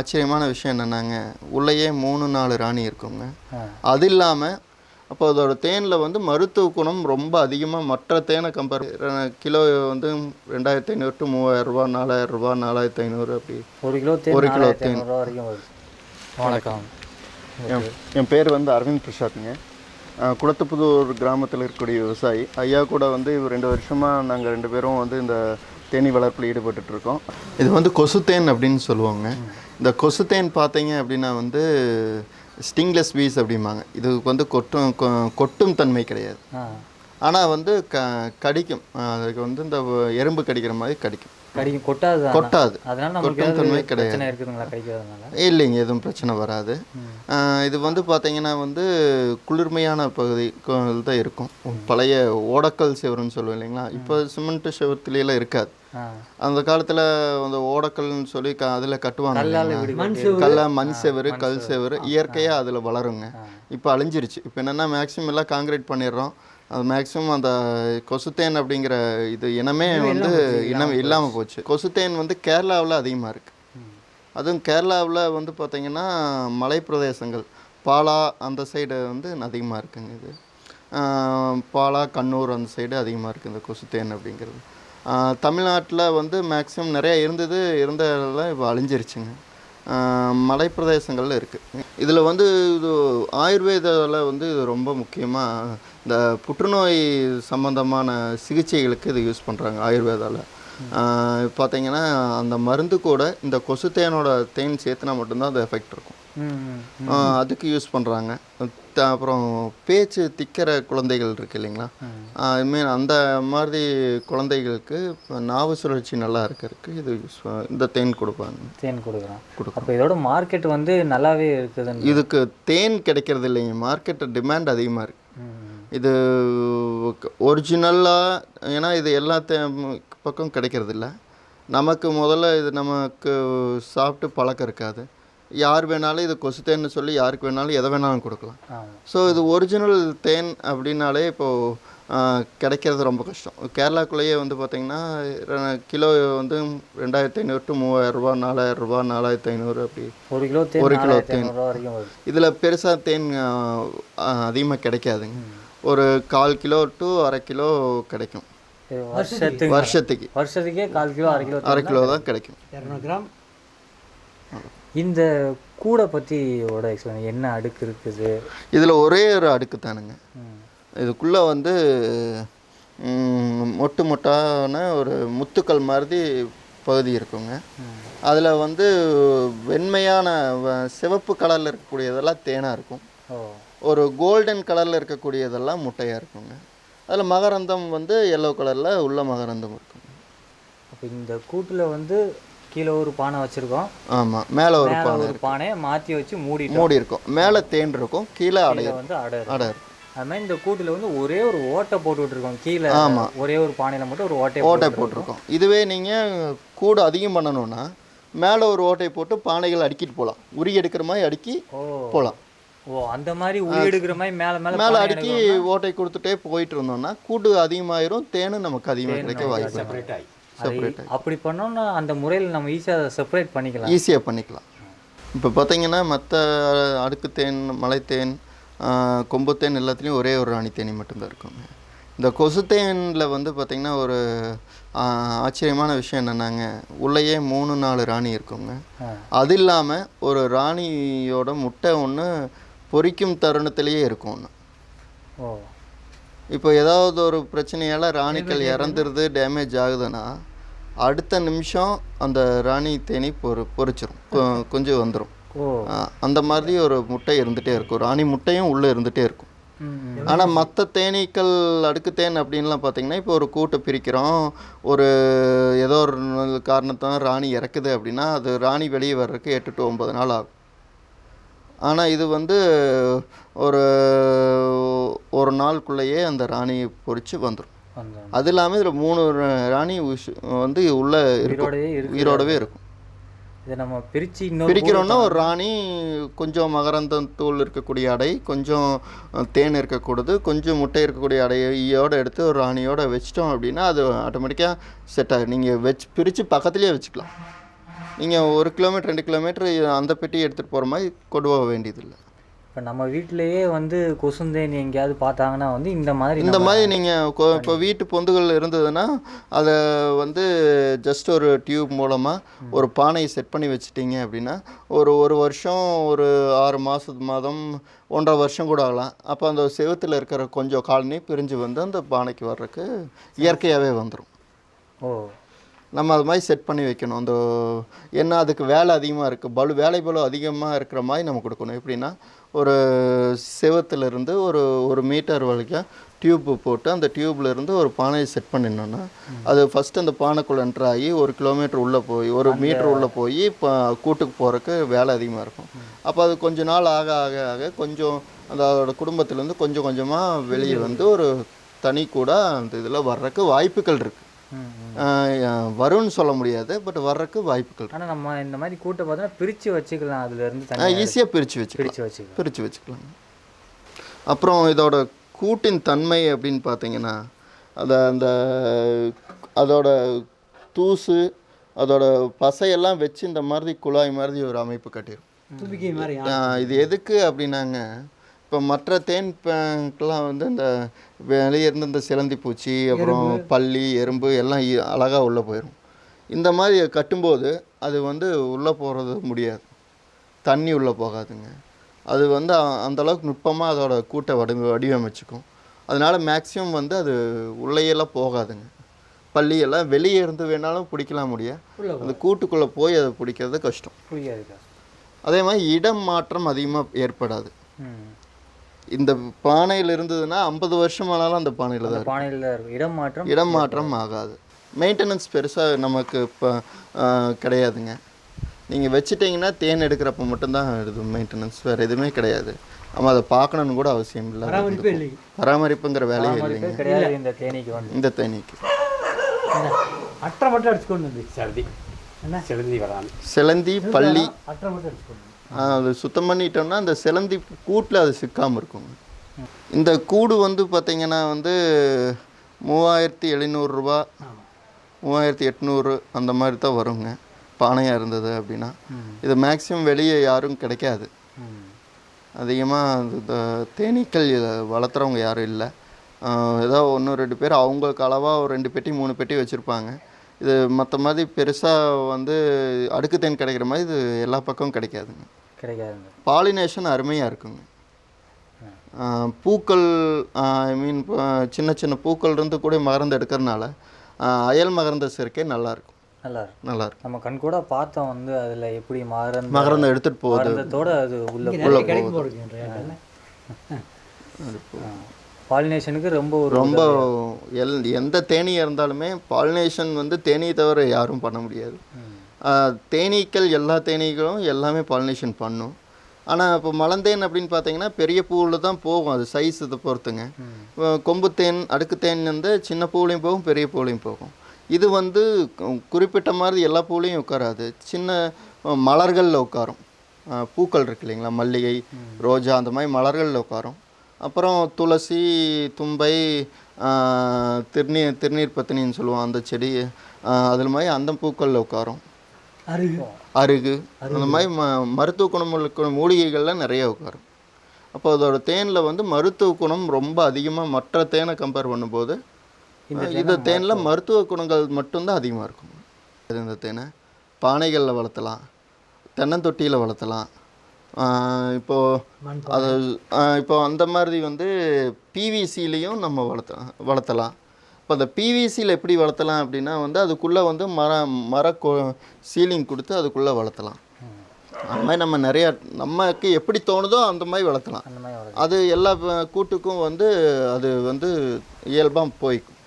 ஆச்சரியமான விஷயம் என்னென்னாங்க உள்ளேயே மூணு நாலு ராணி இருக்குங்க. அது இல்லாமல் அப்போ அதோட தேனில் வந்து மருத்துவ குணம் ரொம்ப அதிகமாக மற்ற தேனை கம்பேர் கிலோ வந்து ரெண்டாயிரத்தி ஐநூறு டு மூவாயிரம் ரூபா நாலாயிரம் ரூபா நாலாயிரத்தி ஐநூறு அப்படி. ஒரு கிலோ தேன் ஒரு கிலோ வருது. வணக்கம். என் என் பேர் வந்து அரவிந்த் பிரசாத்ங்க. குளத்துப்புதூர் கிராமத்தில் இருக்கக்கூடிய விவசாயி. ஐயா கூட வந்து ரெண்டு வருஷமாக நாங்கள் ரெண்டு பேரும் வந்து இந்த தேனீ வளர்ப்பில் ஈடுபட்டுட்டு இருக்கோம் இது வந்து கொசுத்தேன் அப்படின்னு சொல்லுவாங்க. இந்த கொசுத்தேன் பார்த்தீங்க அப்படின்னா வந்து ஸ்டிங்லெஸ் பீஸ் அப்படிம்பாங்க. இதுக்கு வந்து கொட்டும் கொ- கொட்டும் தன்மை கிடையாது. ஆனால் வந்து க கடிக்கும். அதுக்கு வந்து இந்த எறும்பு கடிக்கிற மாதிரி கடிக்கும். கடிக்கும் கொட்டாது. கொட்டாது. அதனால நமக்கு கொட்டும் தன்மை கிடையாது. பிரச்சனை இருக்குதுங்களா கடிக்கிறதுனால இல்லைங்க எதுவும் பிரச்சனை வராது. இது வந்து பார்த்தீங்கன்னா வந்து குளிர்மையான பகுதி தான் இருக்கும். பழைய ஓடக்கல் செவருன்னு சொல்லுவோம் இல்லைங்களா? இப்போ சிமெண்ட் செவத்துலாம் இருக்காது. அந்த காலத்தில் அந்த ஓடக்கல்னு சொல்லி க அதில் கட்டுவாங்க கல்ல மண் செவரு கல் செவரு. இயற்கையாக அதில் வளருங்க. இப்போ அழிஞ்சிருச்சு. இப்போ என்னென்னா மேக்ஸிமம் எல்லாம் காங்கிரீட் பண்ணிடுறோம். அது மேக்ஸிமம் அந்த கொசுத்தேன் அப்படிங்கிற இது இனமே வந்து இனம் இல்லாமல் போச்சு. கொசுத்தேன் வந்து கேரளாவில் அதிகமாக இருக்குது அதுவும் கேரளாவில் வந்து பார்த்திங்கன்னா மலை பிரதேசங்கள் பாலா அந்த சைடு வந்து அதிகமாக இருக்குங்க இது. பாலா கண்ணூர் அந்த சைடு அதிகமாக இருக்குது இந்த கொசுத்தேன் அப்படிங்கிறது. தமிழ்நாட்டில் வந்து மேக்ஸிமம் நிறைய இருந்தது இருந்ததெல்லாம் இப்போ அழிஞ்சிருச்சுங்க. ஆஹ் மலை பிரதேசங்கள்ல இருக்குது இதில் வந்து இது ஆயுர்வேதாவில் வந்து இது ரொம்ப முக்கியமாக இந்த புற்றுநோய் சம்பந்தமான சிகிச்சைகளுக்கு இது யூஸ் பண்ணுறாங்க ஆயுர்வேதாவில் பார்த்தீங்கன்னா அந்த மருந்து கூட இந்த கொசு தேனோட தேன் சேர்த்துனா மட்டும்தான் அது எஃபெக்ட் இருக்கும். அதுக்கு யூஸ் பண்ணுறாங்க அப்புறம் பேச்சு திக்கிற குழந்தைகள் இருக்கு இல்லைங்களா? ஐ மீன் அந்த மாதிரி குழந்தைகளுக்கு இப்ப நாவு சுழற்சி நல்லா இருக்கிறதுக்கு இது யூஸ் இந்த தேன் கொடுப்பாங்க. தேன் கொடுக்குறோம் கொடுக்கும். அப்போ இதோட மார்க்கெட் வந்து நல்லாவே இருக்குதுன்னு இதுக்கு தேன் கிடைக்கிறது இல்லைங்க. மார்க்கெட் டிமாண்ட் அதிகமாக இருக்குது இது ஒரிஜினலாக ஏன்னா இது எல்லா தே பக்கம் கிடைக்கிறது இல்ல. நமக்கு முதல்ல இது நமக்கு சாப்பிட்டு பழக்கம் இருக்காது. யார் வேணாலும் இது கொசு தேன்னு சொல்லி யாருக்கு வேணாலும் எதை வேணாலும் கொடுக்கலாம். ஸோ இது ஒரிஜினல் தேன் அப்படின்னாலே இப்போது கிடைக்கிறது ரொம்ப கஷ்டம். கேரளாக்குள்ளேயே வந்து பார்த்திங்கன்னா கிலோ வந்து ரெண்டாயிரத்தி ஐநூறு டு மூவாயிரம் ரூபா நாலாயிரம் ரூபா நாலாயிரத்தி ஐநூறு அப்படி. ஒரு கிலோ தேன் ஒரு கிலோ தேன். இதில் பெருசாக தேன் அதிகமாக கிடைக்காதுங்க. ஒரு கால் கிலோ டு அரை கிலோ கிடைக்கும். வருஷத்துக்கு. வருஷத்துக்கு. வருஷத்துக்கே கால் கிலோ அரை கிலோ அரை கிலோ தான் கிடைக்கும். இரநூறு கிராம். இந்த கூடை பற்றி ஓட எக்ஸ்பிளைன் என்ன அடுக்கு இருக்குது? இதில் ஒரே ஒரு அடுக்கு தானுங்க. இதுக்குள்ளே வந்து மொட்டு மொட்டான ஒரு முத்துக்கள் மாதிரி பகுதி இருக்குங்க. அதில் வந்து வெண்மையான சிவப்பு கலரில் இருக்கக்கூடியதெல்லாம் தேனாக இருக்கும். ஒரு கோல்டன் கலரில் இருக்கக்கூடியதெல்லாம் முட்டையாக இருக்குங்க. அதில் மகரந்தம் வந்து எல்லோ கலரில் உள்ள மகரந்தம் இருக்குங்க. அப்போ இந்த கூட்டில் வந்து கீழே ஒரு பானை வச்சுருக்கோம். ஆமாம் மேலே ஒரு பானை ஒரு பானையை மாற்றி வச்சு மூடிட்டோம். மூடி இருக்கும். மேலே தேன் இருக்கும் கீழே அடை கீழே வந்து அடை இருக்கும். அடை இருக்கும். அது மாதிரி இந்த கூட்டில் வந்து ஒரே ஒரு ஓட்டை போட்டு விட்டுருக்கோம். கீழே ஆமா. ஒரே ஒரு பானையில் மட்டும் ஒரு ஓட்டை ஓட்டை போட்டிருக்கோம். இதுவே நீங்கள் கூடு அதிகம் பண்ணணும்னா மேலே ஒரு ஓட்டை போட்டு பானைகள் அடுக்கிட்டு போகலாம் உரி எடுக்கிற மாதிரி அடுக்கி போகலாம் ஓ அந்த மாதிரி உளி எடுக்கிற மாதிரி மேலே மேலே மேலே அடுக்கி ஓட்டை கொடுத்துட்டே போயிட்டு இருந்தோம்னா கூடு அதிகமாயிரும் தேனும் நமக்கு அதிகமாக கிடைக்க வாய்ப்பு. செப்பரேட் அப்படி பண்ணோம்னா அந்த முறையில் நம்ம ஈஸியாக செப்பரேட் பண்ணிக்கலாம். ஈஸியாக பண்ணிக்கலாம். இப்போ பார்த்தீங்கன்னா மற்ற அடுக்கு தேன் மலைத்தேன் ஆஹ், கொம்புத்தேன் எல்லாத்துலேயும் ஒரே ஒரு ராணி தேனி மட்டும்தான் இருக்குங்க. இந்த கொசுத்தேனில் வந்து பார்த்திங்கன்னா ஒரு ஆச்சரியமான விஷயம் என்னென்னாங்க உள்ளேயே மூணு நாலு ராணி இருக்குங்க. அது இல்லாமல் ஒரு ராணியோட முட்டை ஒன்று பொரிக்கும் தருணத்திலேயே இருக்கும் ஒன்று ஓ. இப்போ ஏதாவது ஒரு பிரச்சனையால் ராணிகள் இறந்துருது டேமேஜ் ஆகுதுன்னா அடுத்த நிமிஷம் அந்த ராணி தேனி பொறு பொரிச்சிரும் கொ- கொஞ்சம் வந்துடும் அந்த மாதிரி ஒரு முட்டை இருந்துகிட்டே இருக்கும். ராணி முட்டையும் உள்ளே இருந்துகிட்டே இருக்கும். ஆனால் மற்ற தேனீக்கள் அடுக்கு தேன் அப்படின்லாம் பார்த்தீங்கன்னா இப்போ ஒரு கூட்டை பிரிக்கிறோம். ஒரு ஏதோ ஒரு காரணத்தான் ராணி இறக்குது அப்படின்னா அது ராணி வெளியே வர்றதுக்கு எட்டு டு ஒன்பது நாள் ஆகும். ஆனால் இது வந்து ஒரு ஒரு நாளுக்குள்ளேயே அந்த ராணி பொரிச்சு வந்துடும் வந்துடும் அது இல்லாமல் இதில் மூணு ராணி வந்து உள்ளே இருக்கும். உயிரோடவே இருக்கு உயிரோடவே இருக்கும். இதை நம்ம பிரித்து இன்னொரு பிரிக்கிறோன்னா ஒரு ராணி கொஞ்சம் மகரந்தம் தூள் இருக்கக்கூடிய அடை கொஞ்சம் தேன் இருக்கக்கூடியது கொஞ்சம் முட்டை இருக்கக்கூடிய அடையோட எடுத்து ஒரு ராணியோட வச்சிட்டோம் அப்படின்னா அது ஆட்டோமேட்டிக்காக செட் ஆகும் நீங்கள் வச்சு பிரித்து பக்கத்துலேயே வச்சுக்கலாம். நீங்கள் ஒரு கிலோமீட்டர் ரெண்டு கிலோமீட்டர் அந்த பெட்டி எடுத்துகிட்டு போகிற மாதிரி கொண்டு போக வேண்டியதில்லை. இப்போ நம்ம வீட்டிலேயே வந்து கொசுந்தேன் எங்கேயாவது பார்த்தாங்கன்னா வந்து இந்த மாதிரி இந்த மாதிரி நீங்கள் இப்போ வீட்டு பொந்துகள் இருந்ததுன்னா அதை வந்து ஜஸ்ட் ஒரு டியூப் மூலமாக ஒரு பானையை செட் பண்ணி வச்சிட்டீங்க அப்படின்னா ஒரு ஒரு வருஷம் ஒரு ஆறு மாதத்து மாதம் ஒன்றரை வருஷம் கூட ஆகலாம். அப்போ அந்த செவுத்தில் இருக்கிற கொஞ்சம் காலனி பிரிஞ்சு வந்து அந்த பானைக்கு வர்றதுக்கு இயற்கையாகவே வந்துடும் ஓ. நம்ம அது மாதிரி செட் பண்ணி வைக்கணும். அந்த என்ன அதுக்கு வேலை அதிகமாக இருக்குது பலு வேலை பலு அதிகமாக இருக்கிற மாதிரி நம்ம கொடுக்கணும். எப்படின்னா ஒரு செவத்துல இருந்து ஒரு ஒரு மீட்டர் வரைக்கும் டியூப்பு போட்டு அந்த டியூப்ல இருந்து ஒரு பானையை செட் பண்ணிடணும்னா அது ஃபஸ்ட்டு அந்த பானைக்குள்ளே என்ட்ரு ஆகி ஒரு கிலோமீட்டர் உள்ளே போய் ஒரு மீட்டர் உள்ளே போய் இப்போ கூட்டுக்கு போகிறதுக்கு வேலை அதிகமாக இருக்கும். அப்போ அது கொஞ்ச நாள் ஆக ஆக ஆக கொஞ்சம் அந்த அதோட குடும்பத்துலேருந்து கொஞ்சம் கொஞ்சமாக வெளியே வந்து ஒரு தனி கூட அந்த இதில் வர்றதுக்கு வாய்ப்புகள் இருக்குது வரும்னு சொல்ல முடியாது பட் வர்றதுக்கு வாய்ப்புகள் ஆனால் நம்ம இந்த மாதிரி கூட்டை பார்த்தோன்னா பிரித்து வச்சுக்கலாம் அதுலேருந்து ஈஸியாக பிரித்து வச்சுக்கலாம். பிரித்து வச்சுக்கலாம். பிரித்து வச்சுக்கலாம். அப்புறம் இதோட கூட்டின் தன்மை அப்படின்னு பார்த்தீங்கன்னா அதை அந்த அதோட தூசு அதோட பசையெல்லாம் வச்சு இந்த மாதிரி குழாய் மாதிரி ஒரு அமைப்பு கட்டிடும் இது எதுக்கு அப்படின்னாங்க இப்போ மற்ற தேன் பேங்கெலாம் வந்து இந்த வெளியே இருந்து இந்த சிலந்தி பூச்சி அப்புறம் பல்லி எறும்பு எல்லாம் இ- அழகா உள்ளே போயிடும் இந்த மாதிரி கட்டும்போது அது வந்து உள்ளே போகிறது முடியாது. தண்ணி உள்ளே போகாதுங்க. அது வந்து அ- அந்த அளவுக்கு நுட்பமாக அதோட கூட்டை வடி வடிவமைச்சுக்கும். அதனால மேக்ஸிமம் வந்து அது உள்ளேயெல்லாம் போகாதுங்க. பல்லி எல்லாம் வெளியே இருந்து வேணாலும் பிடிக்கலாம் உள்ள அந்த கூட்டுக்குள்ளே போய் அதை பிடிக்கிறது கஷ்டம். அதே மாதிரி இடம் மாற்றம் அதிகமாக ஏற்படாது. இந்த பானையில் இருந்ததுன்னா ஐம்பது வருஷம் ஆனாலும் அந்த பானையில் தான். பானையில் இருக்கும். இடம் மாற்றம் இடம் மாற்றம் ஆகாது. மெயின்டெனன்ஸ் பெருசாக நமக்கு இப்போ கிடையாதுங்க. நீங்கள் வச்சிட்டிங்கன்னா தேன் எடுக்கிறப்ப மட்டும்தான் இது மெயின்டெனன்ஸ் வேறு எதுவுமே கிடையாது. நம்ம அதை பார்க்கணுன்னு கூட அவசியம் இல்லை. பராமரிப்பே இல்லை பராமரிப்புங்கிற வேலையே இல்லைங்க. கிடையாது. இந்த தேனீக்கு இந்த தேனீக்கு. மட்டும் அடிச்சுக்கொண்டு சர்தி செலுந்தி வராமல் சிலந்தி பள்ளி. அட்டை மட்டும் அடிச்சுக்கொண்டு அது சுத்தம் பண்ணிட்டோம்னா அந்த சிலந்தி கூட்டில் அது சிக்காமல் இருக்குங்க இந்த கூடு வந்து பார்த்திங்கன்னா வந்து மூவாயிரத்தி எழுநூறுரூவா மூவாயிரத்தி எட்நூறு அந்த மாதிரி தான் வருங்க. பானையாக இருந்தது அப்படின்னா. இது மேக்ஸிமம் வெளியே யாரும் கிடைக்காது. அதிகமாக இந்த தேனீக்கள் வளர்த்துறவங்க யாரும் இல்லை. ஏதோ ஒன்று ரெண்டு பேர் அவங்களுக்கு அளவாக ஒரு ரெண்டு பெட்டி மூணு பெட்டி வச்சுருப்பாங்க. இது மற்ற மாதிரி பெருசாக வந்து அடுக்கு தேன் கிடைக்கிற மாதிரி இது எல்லா பக்கமும் கிடைக்காதுங்க. கிடைக்காதுங்க. பாலினேஷன் அருமையாக இருக்குங்க. பூக்கள் ஐ மீன் சின்ன சின்ன பூக்கள் இருந்து கூட மகரந்து எடுக்கிறதுனால அயல் மகரந்த சேர்க்கை நல்லா இருக்கும். நல்லா இருக்கும். நல்லா இருக்கும். நம்ம கண் கூட பார்த்தோம் வந்து அதில் எப்படி மகரந்த மகரந்தம் எடுத்துகிட்டு போகுது. அது உள்ள கிடைக்கும் போடுறேன் பாலினேஷனுக்கு ரொம்ப ரொம்ப எல் எந்த தேனீயாக இருந்தாலுமே பாலினேஷன் வந்து தேனீயை தவிர யாரும் பண்ண முடியாது. தேனீக்கள் எல்லா தேனீக்களும் எல்லாமே பாலினேஷன் பண்ணும். ஆனால் இப்போ மலந்தேன் அப்படின்னு பார்த்தீங்கன்னா பெரிய பூவில் தான் போகும். அது சைஸ் இதை பொறுத்துங்க. இப்போ கொம்பு தேன் அடுக்கு தேன் வந்து சின்ன பூவுலையும் போகும் பெரிய பூவுலையும் போகும். இது வந்து குறிப்பிட்ட மாதிரி எல்லா பூவுலையும் உட்காராது. சின்ன மலர்களில் உட்காரும். பூக்கள் இருக்கு இல்லைங்களா? மல்லிகை ரோஜா அந்த மாதிரி மலர்களில் உட்காரும். அப்புறம் துளசி தும்பை திருநீர் திருநீர் பத்தினின்னு சொல்லுவோம் அந்த செடி. அதில் மாதிரி அந்த பூக்களில் உட்காரும். அருகு. அருகு. அந்த மாதிரி ம மருத்துவ குணம் உள்ள மூலிகைகள்லாம் நிறைய உட்காரும். அப்போ அதோட தேனில் வந்து மருத்துவ குணம் ரொம்ப அதிகமாக மற்ற தேனை கம்பேர் பண்ணும்போது இந்த தேனில் மருத்துவ குணங்கள் மட்டும்தான் அதிகமாக இருக்கும். இந்த தேனை. பானைகளில் வளர்த்தலாம். தென்னந்தொட்டியில் வளர்த்தலாம். ஆஹ் இப்போ மண் அது ஆஹ் இப்போ அந்த மாதிரி வந்து பிவிசிலையும் நம்ம வளர்த்தலாம் வளர்த்தலாம். இப்போ அந்த பிவிசியில் எப்படி வளர்த்தலாம் அப்படின்னா வந்து அதுக்குள்ளே வந்து மர மர சீலிங் கொடுத்து அதுக்குள்ளே வளர்த்தலாம். அந்த மாதிரி நம்ம நிறைய நமக்கு எப்படி தோணுதோ அந்த மாதிரி வளர்த்தலாம். அது எல்லா கூட்டுக்கும் வந்து அது வந்து இயல்பாக போய்க்கும்.